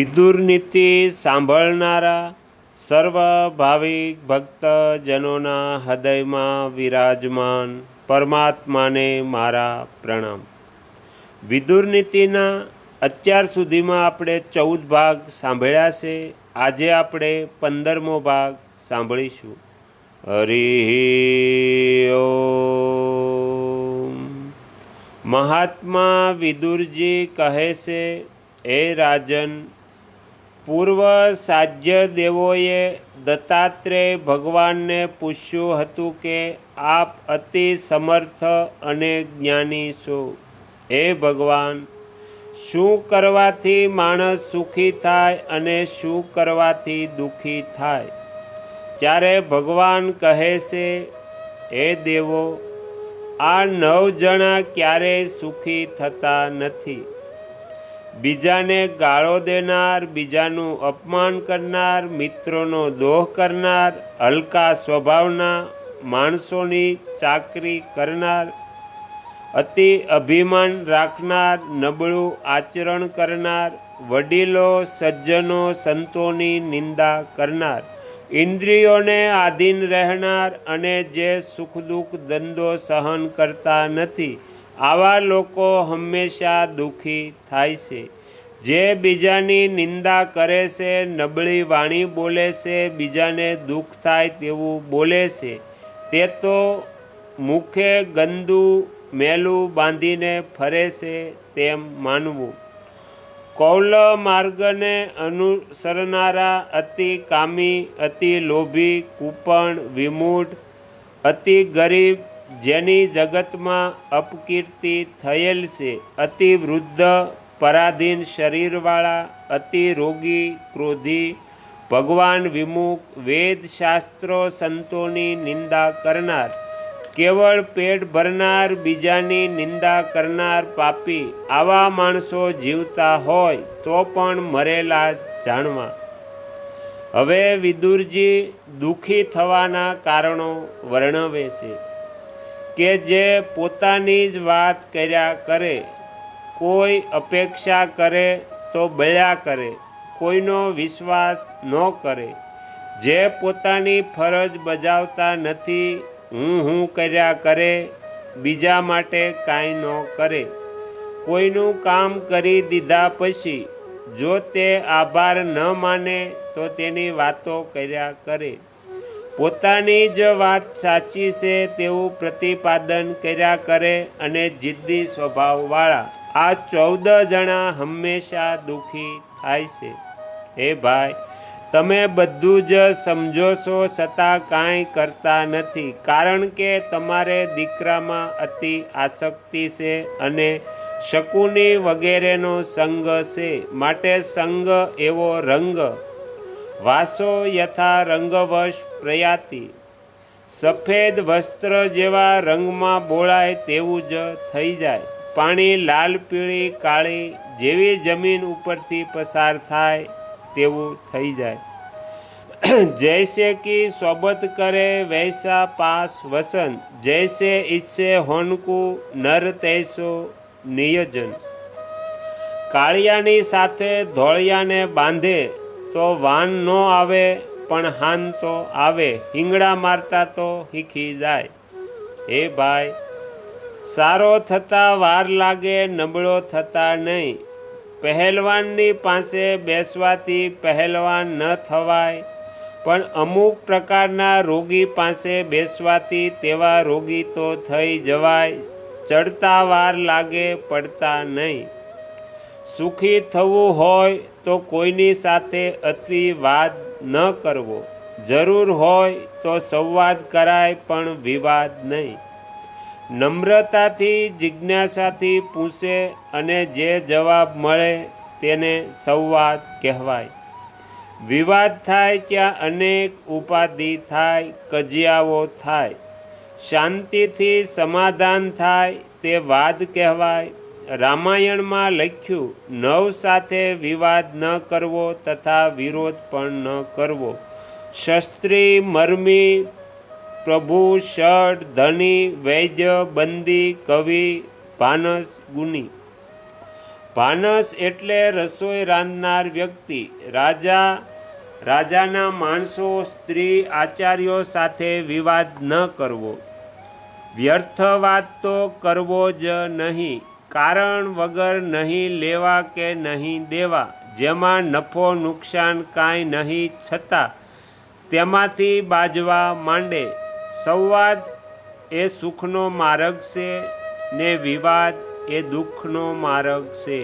વિદુર નીતિ સાંભળનારા સર્વ ભાવિક ભક્તજનોના હૃદયમાં વિરાજમાન પરમાત્માને મારા પ્રણામ. વિદુર નીતિના અત્યાર સુધીમાં આપણે ચૌદ ભાગ સાંભળ્યા છે. આજે આપણે પંદરમો ભાગ સાંભળીશું. હરિ મહાત્મા વિદુરજી કહે છે, હે રાજન પૂર્વ સાજ્ય દેવોએ દત્તાત્રેય ભગવાનને પૂછ્યું હતું કે, આપ અતિ સમર્થ અને જ્ઞાની છો. હે ભગવાન, શું કરવાથી માણસ સુખી થાય અને શું કરવાથી દુઃખી થાય? ત્યારે ભગવાન કહે છે, હે દેવો, આ નવ જણા ક્યારેય સુખી થતા નથી. બીજાને ગાળો દેનાર, બીજાનું અપમાન કરનાર, મિત્રોનો દોહ કરનાર, હલકા સ્વભાવના માણસોની ચાકરી કરનાર, અતિ અભિમાન રાખનાર, નબળું આચરણ કરનાર, વડીલો, સજ્જનો, સંતોની નિંદા કરનાર, ઇન્દ્રિયોને આધીન રહેનાર અને જે સુખ દુઃખ ધંધો સહન કરતા નથી આવા લોકો હંમેશા દુઃખી થાય છે. જે બીજાની નિંદા કરે છે, નબળી વાણી બોલે છે, બીજાને દુઃખ થાય તેવું બોલે છે, તે તો મુખે ગંદુ મેલું બાંધીને ફરે છે તેમ માનવું. કૌલ માર્ગને અનુસરનારા અતિ કામી, અતિ લોભી, કૂપણ, વિમૂઢ, અતિ ગરીબ જેની જગતમાં અપકીર્તિ થયેલ છે. અતિ વૃદ્ધ, પરાધીન શરીરવાળા, અતિ રોગી, ક્રોધી, ભગવાન વિમુખ, વેદ શાસ્ત્રો સંતોની નિંદા કરનાર, કેવળ પેટ ભરનાર, બીજાની નિંદા કરનાર પાપી આવા માણસો જીવતા હોય તો પણ મરેલા જાણવા. હવે વિદુરજી દુઃખી થવાના કારણો વર્ણવે છે. કે જે પોતાની જ વાત કર્યા કરે, કોઈ અપેક્ષા કરે તો બળ્યા કરે, કોઈનો વિશ્વાસ ન કરે. જે પોતાની ફરજ બજાવતા નથી, હું હું કર્યા કરે, બીજા માટે કાંઈ ન કરે. કોઈનું કામ કરી દીધા પછી, જો તે આભાર ન માને તો તેની વાતો કર્યા કરે. પોતાની જ વાત સાચી છે તેવું પ્રતિપાદન કર્યા કરે અને જિદ્દી સ્વભાવવાળા આ ચૌદ જણા હંમેશા દુઃખી થાય છે. હે ભાઈ, તમે બધું જ સમજો છો, છતાં કાંઈ કરતા નથી, કારણ કે તમારે દીકરામાં અતિ આસક્તિ છે અને શકુની વગેરેનો સંગ છે. માટે સંગ એવો રંગ વાસો યથા રંગવશ પ્રયાતિ. સફેદ વસ્ત્ર જેવા રંગમાં બોળાય તેવું જ થઈ જાય. પાણી લાલ, પીળી, કાળી જેવી જમીન ઉપરથી પસાર થાય તેવું થઈ જાય. જૈસે કી સોબત કરે વૈસા પાસ વસન. જૈસે ઈચ્છે હોનકુ નર તૈસો નિયજન. કાળિયાની સાથે ધોળિયાને બાંધે તો વાન ન આવે, પણ હાન તો આવે. હિંગડા મારતા તો હીખી જાય. હે ભાઈ, સારો થતા વાર લાગે, નબળો થતા નહીં. પહેલવાનની પાસે બેસવાથી પહેલવાન ન થવાય. પણ અમુક પ્રકારના રોગી પાસે બેસવાથી તેવા રોગી તો થઈ જવાય. ચડતા વાર લાગે, પડતા નહીં. સુખી થવું હોય તો કોઈની સાથે અતિ વાદ ન કરવો. જરૂર હોય તો સંવાદ કરાય પણ વિવાદ નહીં. નમ્રતાથી, જિજ્ઞાસાથી પૂછે અને જે જવાબ મળે તેને સંવાદ કહેવાય. વિવાદ થાય ત્યાં અનેક ઉપાધિ થાય, કજિયાઓ થાય. શાંતિથી સમાધાન થાય તે વાદ કહેવાય. રામાયણમાં લખ્યું, નવ સાથે વિવાદ ન કરવો તથા વિરોધ પણ ન કરવો. શસ્ત્રી, મર્મી, પ્રભુ ષડ ધની, વૈદ્ય, બંદી, કવિ, ભાનસ, ગુની. ભાનસ એટલે રસોઈ રાંધનાર વ્યક્તિ. રાજા, રાજાના માણસો, સ્ત્રી, આચાર્યો સાથે વિવાદ ન કરવો. વ્યર્થ વાત તો કરવો જ નહીં. કારણ વગર નહીં લેવા કે નહીં દેવા, જેમાં નફો નુકસાન કાંઈ નહીં છતાં તેમાંથી બાજવા માંડે. સંવાદ એ સુખનો માર્ગ છે ને વિવાદ એ દુઃખનો માર્ગ છે.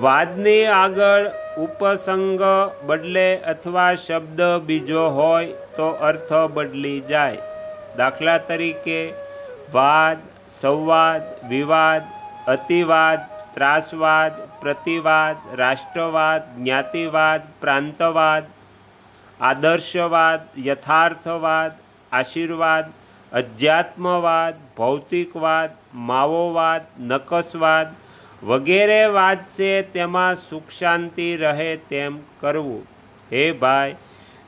વાદની આગળ ઉપસંગ બદલે અથવા શબ્દ બીજો હોય તો અર્થ બદલી જાય. દાખલા તરીકે, વાદ સંવાદ, વિવાદ, અતિવાદ, ત્રાસવાદ, પ્રતિવાદ, રાષ્ટ્રવાદ, જ્ઞાતિવાદ, પ્રાંતવાદ, આદર્શવાદ, યથાર્થવાદ, આશીર્વાદ, અધ્યાત્મવાદ, ભૌતિકવાદ, માઓવાદ, નકસવાદ વગેરે વાદ છે તેમાં સુખ શાંતિ રહે તેમ કરવું. હે ભાઈ,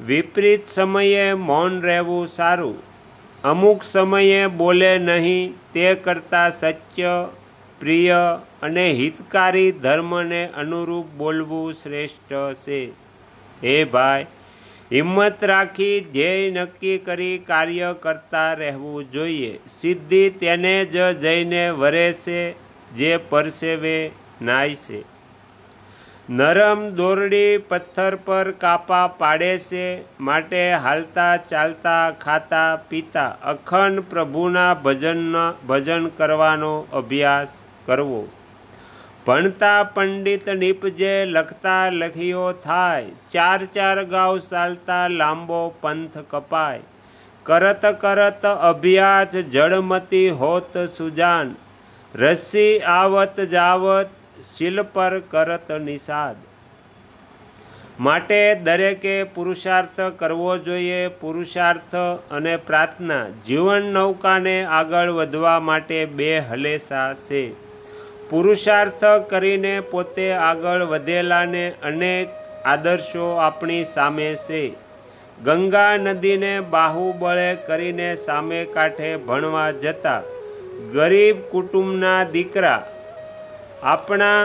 વિપરીત સમયે મૌન રહેવું સારું. અમુક સમયે બોલે નહીં, તે કરતાં સત્ય પ્રિય અને હિતકારી ધર્મને અનુરૂપ બોલવું શ્રેષ્ઠ છે. હે ભાઈ, હિંમત રાખી ધ્યેય નક્કી કરી કાર્ય કરતા રહેવું જોઈએ. સિદ્ધિ તેને જ જઈને વરે છે, જે પરસેવે નાય છે. નરમ દોરડી પથ્થર પર કાપા પાડે છે, માટે હાલતા ચાલતા ખાતા પીતા અખંડ પ્રભુના ભજનના, ભજન કરવાનો અભ્યાસ કરવો. ભણતા પંડિત નીપજે લખતા લખીઓ થાય, ચાર ચાર ગાઉ ચાલતા લાંબો પંથ કપાય. કરત કરત અભ્યાસ જળમતી હોત સુજાન, રસી આવત જાવત શિલ પર કરત નિષાદ. માટે દરેકે પુરુષાર્થ કરવો જોઈએ. પુરુષાર્થ અને પ્રાર્થના જીવન નૌકાને આગળ વધવા માટે બે હલેસા છે. પુરુષાર્થ કરીને પોતે આગળ વધેલાને અનેક આદર્શો આપણી સામે છે. ગંગા નદીને બાહુબળે કરીને સામે કાંઠે ભણવા જતા ગરીબ કુટુંબના દીકરા આપણા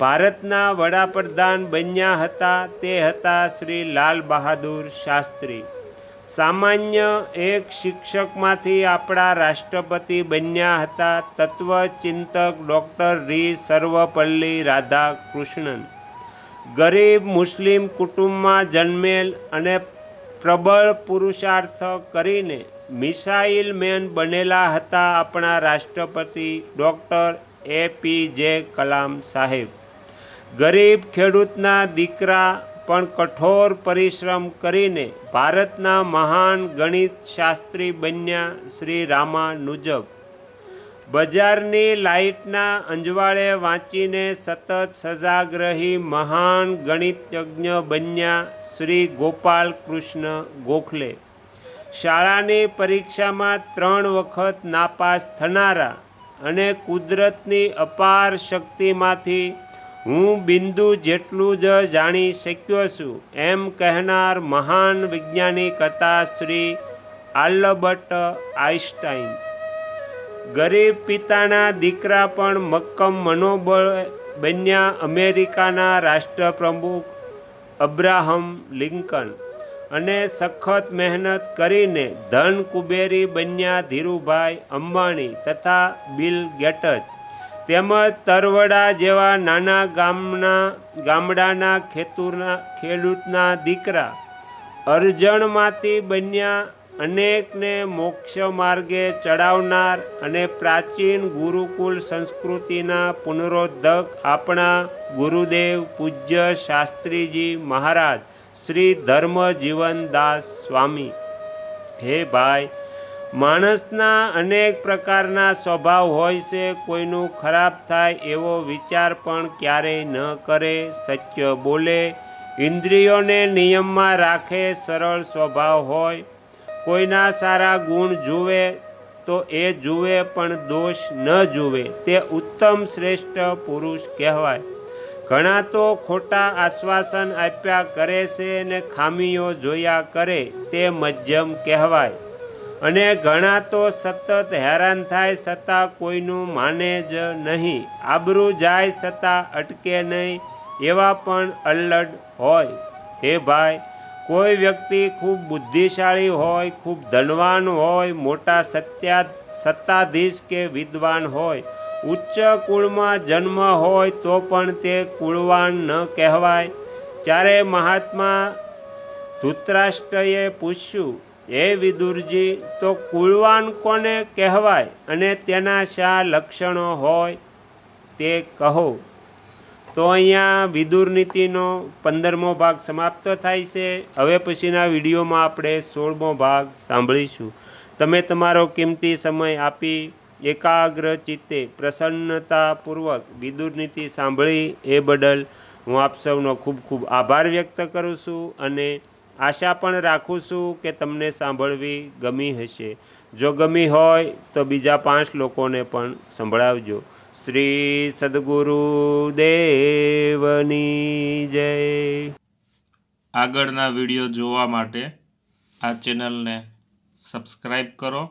ભારતના વડાપ્રધાન બન્યા હતા તે હતા શ્રી લાલ બહાદુર શાસ્ત્રી. સામાન્ય એક શિક્ષકમાંથી આપણા રાષ્ટ્રપતિ બન્યા હતા તત્વચિંતક ડૉક્ટર રી સર્વપલ્લી રાધાકૃષ્ણન. ગરીબ મુસ્લિમ કુટુંબમાં જન્મેલ અને પ્રબળ પુરુષાર્થ કરીને મિસાઇલ મેન બનેલા હતા આપણા રાષ્ટ્રપતિ ડૉક્ટર એ પી જે કલામ સાહેબ. ગરીબ ખેડૂતના દીકરા પણ કઠોર પરિશ્રમ કરીને ભારતના મહાન ગણિત શાસ્ત્રી બન્યા શ્રી રામાનુજબ. બજારની લાઇટના અંજવાળે વાંચીને સતત સજાગ્રહી મહાન ગણિતજ્ઞ બન્યા શ્રી ગોપાલ કૃષ્ણ ગોખલે. શાળાની પરીક્ષામાં ત્રણ વખત નાપાસ થનારા અને કુદરતની અપાર શક્તિમાંથી હું બિંદુ જેટલું જ જાણી શક્યો છું, એમ કહેનાર મહાન વૈજ્ઞાનિક હતા શ્રી આલ્બર્ટ આઈન્સ્ટાઈન ગરીબ પિતાના દીકરા પણ મક્કમ મનોબળ બન્યા અમેરિકાના રાષ્ટ્રપ્રમુખ અબ્રાહમ લિંકન. અને સખત મહેનત કરીને ધન કુબેરી બન્યા ધીરુભાઈ અંબાણી તથા બિલ ગેટસ તેમજ તરવડા જેવા નાના ગામના, ગામડાના ખેતુરના, ખેડૂતના દીકરા. અરજણમાંથી બન્યા અનેકને મોક્ષ માર્ગે ચડાવનાર અને પ્રાચીન ગુરુકુલ સંસ્કૃતિના પુનરોદ્ધક આપણા ગુરુદેવ પૂજ્ય શાસ્ત્રીજી મહારાજ. શ્રી ધર્મ જીવનદાસ સ્વામી. હે ભાઈ, માણસના અનેક પ્રકારના સ્વભાવ હોય છે, કોઈનું ખરાબ થાય એવો વિચાર પણ ક્યારેય ન કરે, સત્ય બોલે. ઇન્દ્રિયોને નિયમમાં રાખે સરળ સ્વભાવ હોય. કોઈના સારા ગુણ જુએ તો એ જુએ પણ દોષ ન જુએ. તે ઉત્તમ શ્રેષ્ઠ પુરુષ કહેવાય. ઘણા તો ખોટા આશ્વાસન આપ્યા કરે છે ને ખામીઓ જોયા કરે તે મધ્યમ કહેવાય. અને ઘણા તો સતત હેરાન થાય છતાં કોઈનું માને જ નહીં. આબરૂ જાય છતાં અટકે નહીં, એવા પણ અલ્લડ હોય. હે ભાઈ, કોઈ વ્યક્તિ ખૂબ બુદ્ધિશાળી હોય, ખૂબ ધનવાન હોય, મોટા સત્યા સત્તાધીશ કે વિદ્વાન હોય ઉચ્ચ કુળમાં જન્મ હોય તો પણ તે કુળવાન ન કહેવાય. ત્યારે મહાત્મા ધૃતરાષ્ટ્રએ પૂછ્યું, હે વિદુરજી, તો કુળવાન કોને કહેવાય અને તેના શા લક્ષણો હોય તે કહો. તો અહીંયા વિદુર નીતિનો પંદરમો ભાગ સમાપ્ત થાય છે. હવે પછીના વિડીયોમાં આપણે સોળમો ભાગ સાંભળીશું. તમે તમારો કિંમતી સમય આપી એકાગ્ર ચિત્તે પ્રસન્નતાપૂર્વક વિદુરનીતિ સાંભળી એ બદલ હું આપ સૌનો ખૂબ ખૂબ આભાર વ્યક્ત કરું છું અને આશા પણ રાખું છું કે તમને સાંભળવી ગમી હશે. જો ગમી હોય તો બીજા પાંચ લોકોને પણ સંભળાવજો. શ્રી સદગુરુ દેવની જય. આગળના વીડિયો જોવા માટે આ ચેનલને સબસ્ક્રાઈબ કરો.